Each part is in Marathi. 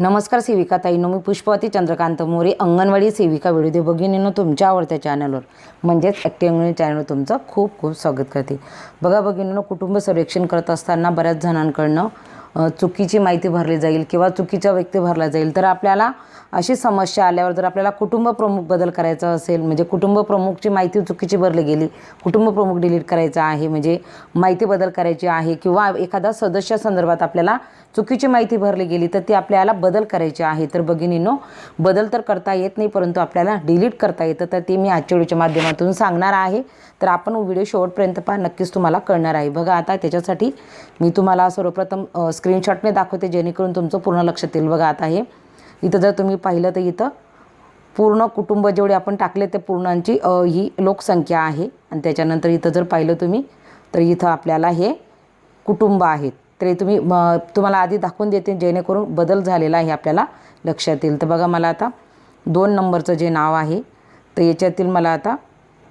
नमस्कार सेविका ताईनो मी पुष्पवती चंद्रकांत मोरे अंगणवाडी सेविका व्हिडिओ भगिनीनं तुमच्या आवडत्या चॅनलवर म्हणजेच ॲक्टिव्ह अंगणवाडी चॅनलवर तुमचं खूप खूप स्वागत करते. बघा भगिनीनं कुटुंब सर्वेक्षण करत असताना बऱ्याच जणांकडनं चुकीची माहिती भरली जाईल किंवा चुकीचा व्यक्ती भरला जाईल तर आपल्याला अशी समस्या आल्यावर जर आपल्याला कुटुंब प्रमुख बदल करायचा असेल म्हणजे कुटुंब प्रमुखची माहिती चुकीची भरली गेली कुटुंब प्रमुख डिलीट करायचा आहे म्हणजे माहिती बदल करायची आहे किंवा एखादा सदस्यासंदर्भात आपल्याला चुकीची माहिती भरली गेली तर ती आपल्याला बदल करायची आहे. तर भगिनीनो बदल तर करता येत नाही परंतु आपल्याला डिलीट करता येतं तर ते मी आजच्या व्हिडिओच्या माध्यमातून सांगणार आहे. तर आपण व्हिडिओ शेवटपर्यंत पहा नक्कीच तुम्हाला कळणार आहे. बघा आता त्याच्यासाठी मी तुम्हाला सर्वप्रथम स्क्रीनशॉटने दाखवते जेणेकरून तुमचं पूर्ण लक्षात येईल बघा आता हे इथं जर तुम्ही पाहिलं तर इथं पूर्ण कुटुंब जेवढे आपण टाकले ते पूर्णांची ही लोकसंख्या आहे. आणि त्याच्यानंतर इथं जर पाहिलं तुम्ही तर इथं आपल्याला हे कुटुंब आहेत. तर हे तुम्ही म, तुम्हाला आधी दाखवून देते जेणेकरून बदल झालेला आहे आपल्याला लक्षात येईल. तर बघा मला आता दोन नंबरचं जे नाव आहे तर याच्यातील मला आता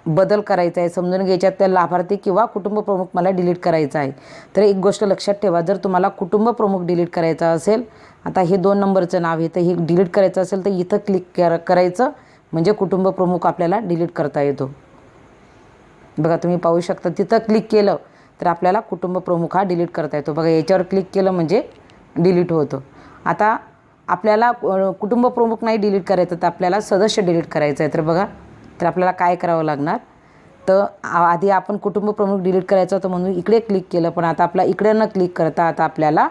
बदल करायचा आहे. समजून घ्यायच्या त्या लाभार्थी किंवा कुटुंब प्रमुख मला डिलीट करायचा आहे. तर एक गोष्ट लक्षात ठेवा जर तुम्हाला कुटुंब प्रमुख डिलीट करायचा असेल आता हे दोन नंबरचं नाव आहे तर हे डिलीट करायचं असेल तर इथं क्लिक कर करायचं म्हणजे कुटुंब प्रमुख आपल्याला डिलीट करता येतो. बघा तुम्ही पाहू शकता तिथं क्लिक केलं तर आपल्याला कुटुंब प्रमुख हा डिलीट करता येतो. बघा याच्यावर क्लिक केलं म्हणजे डिलीट होतं. आता आपल्याला कुटुंब प्रमुख नाही डिलीट करायचं तर आपल्याला सदस्य डिलीट करायचं आहे. तर बघा तर आपल्याला काय करावं लागणार? तर आधी आपण कुटुंब प्रमुख डिलीट करायचं होतं म्हणून इकडे क्लिक केलं पण आता आपला इकडे न क्लिक करता आता आपल्याला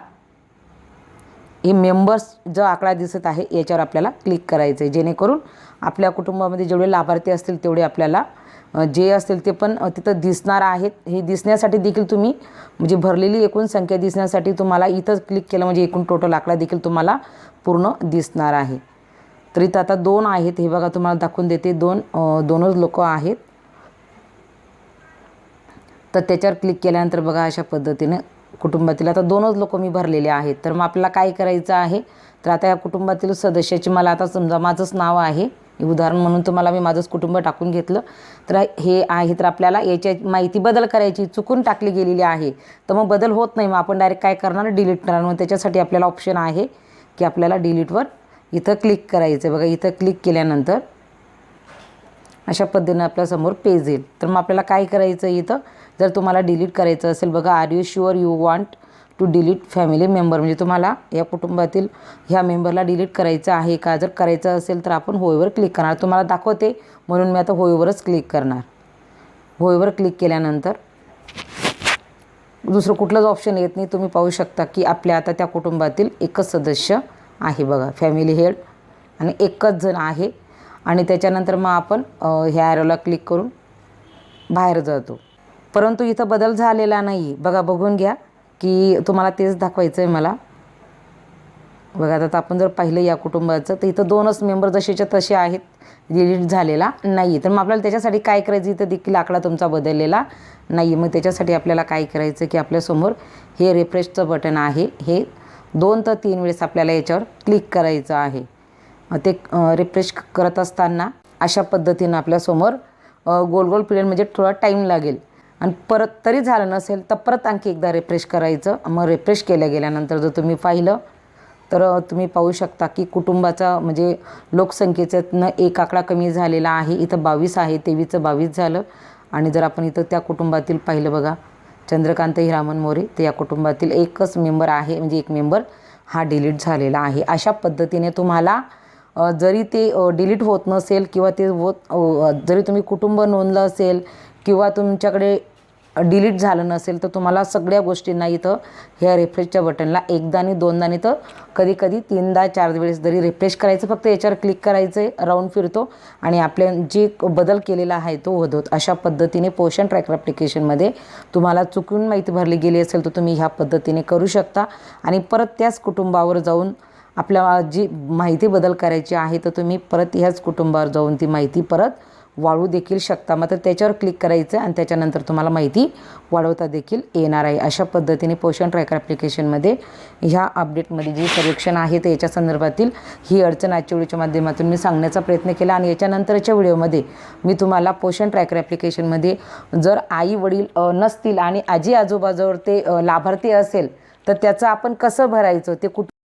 हे मेंबर्स जो आकडा दिसत आहे याच्यावर आपल्याला क्लिक करायचं आहे. जेणेकरून आपल्या कुटुंबामध्ये जेवढे लाभार्थी असतील तेवढे आपल्याला जे असतील ते पण तिथं दिसणार आहेत. हे दिसण्यासाठी देखील तुम्ही म्हणजे भरलेली एकूण संख्या दिसण्यासाठी तुम्हाला इथंच क्लिक केलं म्हणजे एकूण टोटल आकडा देखील तुम्हाला पूर्ण दिसणार आहे. तर इथं आता दोन आहेत हे बघा तुम्हाला दाखवून देते. दोन दोनच लोक आहेत. तर त्याच्यावर क्लिक केल्यानंतर बघा अशा पद्धतीने कुटुंबातील आता दोनच लोक मी भरलेले आहेत. तर मग आपल्याला काय करायचं आहे? तर आता या कुटुंबातील सदस्याची मला आता समजा माझंच नाव आहे. उदाहरण म्हणून तुम्हाला मी माझंच कुटुंब टाकून घेतलं. तर हे आहे तर आपल्याला याच्या माहिती बदल करायची चुकून टाकली गेलेली आहे. तर मग बदल होत नाही मग आपण डायरेक्ट काय करणार? डिलीट करणार. मग त्याच्यासाठी आपल्याला ऑप्शन आहे की आपल्याला डिलीटवर इथं क्लिक करायचं. आहे बघा इथं क्लिक केल्यानंतर अशा पद्धतीनं आपल्यासमोर पेज येईल. तर मग आपल्याला काय करायचं आहे इथं? जर तुम्हाला डिलीट करायचं असेल बघा are you sure you want to delete family member म्हणजे तुम्हाला या कुटुंबातील ह्या मेंबरला डिलीट करायचं आहे का? जर करायचं असेल तर आपण होयवर क्लिक करणार. तुम्हाला दाखवते म्हणून मी आता होयवरच क्लिक करणार. होयवर क्लिक केल्यानंतर दुसरं कुठलंच ऑप्शन येत नाही. तुम्ही पाहू शकता की आपल्या आता त्या कुटुंबातील एकच सदस्य आहे बघा फॅमिली हेड आणि एकच जण आहे. आणि त्याच्यानंतर मग आपण ह्या ॲरोला क्लिक करून बाहेर जातो. परंतु इथं बदल झालेला नाही बघा बघून घ्या की तुम्हाला तेच दाखवायचं आहे मला. बघा आता आपण जर पाहिलं या कुटुंबाचं तर इथं दोनच मेंबर जसेच्या तसे आहेत डिलीट झालेला नाही तर मग आपल्याला त्याच्यासाठी काय करायचं? इथं देखील आकडा तुमचा बदललेला नाही मग त्याच्यासाठी आपल्याला काय करायचं? की आपल्यासमोर हे रिफ्रेशचं बटन आहे. हे दोन तर तीन वेळेस आपल्याला याच्यावर क्लिक करायचं आहे. ते रिफ्रेश करत असताना अशा पद्धतीनं आपल्यासमोर गोल गोल पिरियड म्हणजे थोडा टाईम लागेल. आणि परत तरी झालं नसेल तर परत आणखी एकदा रिफ्रेश करायचं. मग रिफ्रेश केल्या गेल्यानंतर जर तुम्ही पाहिलं तर तुम्ही पाहू शकता की कुटुंबाचा म्हणजे लोकसंख्येच्यातनं एक आकडा कमी झालेला आहे. इथं बावीस आहे तेवीसचं बावीस झालं. आणि जर आपण इथं त्या कुटुंबातील पाहिलं बघा चंद्रकांत हिरामन मोरे ते या कुटुंबातील एकच मेंबर आहे म्हणजे एक मेंबर हा डिलीट झालेला आहे. अशा पद्धतीने तुम्हाला जरी ते डिलीट होत नसेल किंवा ते होत जरी तुम्ही कुटुंब नोंदलं असेल किंवा तुमच्याकडे डिलीट झालं नसेल तर तुम्हाला सगळ्या गोष्टींना इथं ह्या रिफ्रेशच्या बटनला एकदा आणि दोनदा नाही तर कधी कधी तीनदा चार वेळेस जरी रिफ्रेश करायचं फक्त याच्यावर क्लिक करायचं आहे राऊंड फिरतो आणि आपल्या जे बदल केलेला आहे तो होत. अशा पद्धतीने पोषण ट्रॅकर ॲप्लिकेशनमध्ये तुम्हाला चुकून माहिती भरली गेली असेल तर तुम्ही ह्या पद्धतीने करू शकता. आणि परत त्याच कुटुंबावर जाऊन आपल्या जी माहिती बदल करायची आहे तर तुम्ही परत ह्याच कुटुंबावर जाऊन ती माहिती परत वाळू देखील शकता. मात्र त्याच्यावर क्लिक करायचं आणि त्याच्यानंतर तुम्हाला माहिती वाढवता देखील येणार आहे. अशा पद्धतीने पोषण ट्रॅकर ॲप्लिकेशनमध्ये ह्या अपडेटमध्ये जी सर्वेक्षण आहे ते याच्या संदर्भातील ही अडचण आजच्या व्हिडिओच्या माध्यमातून मी सांगण्याचा प्रयत्न केला आणि याच्यानंतरच्या व्हिडिओमध्ये मी तुम्हाला पोषण ट्रॅकर ॲप्लिकेशनमध्ये जर आई वडील नसतील आणि आजी आजोबाजवळ ते लाभार्थी असेल तर त्याचं आपण कसं भरायचं? ते कुठं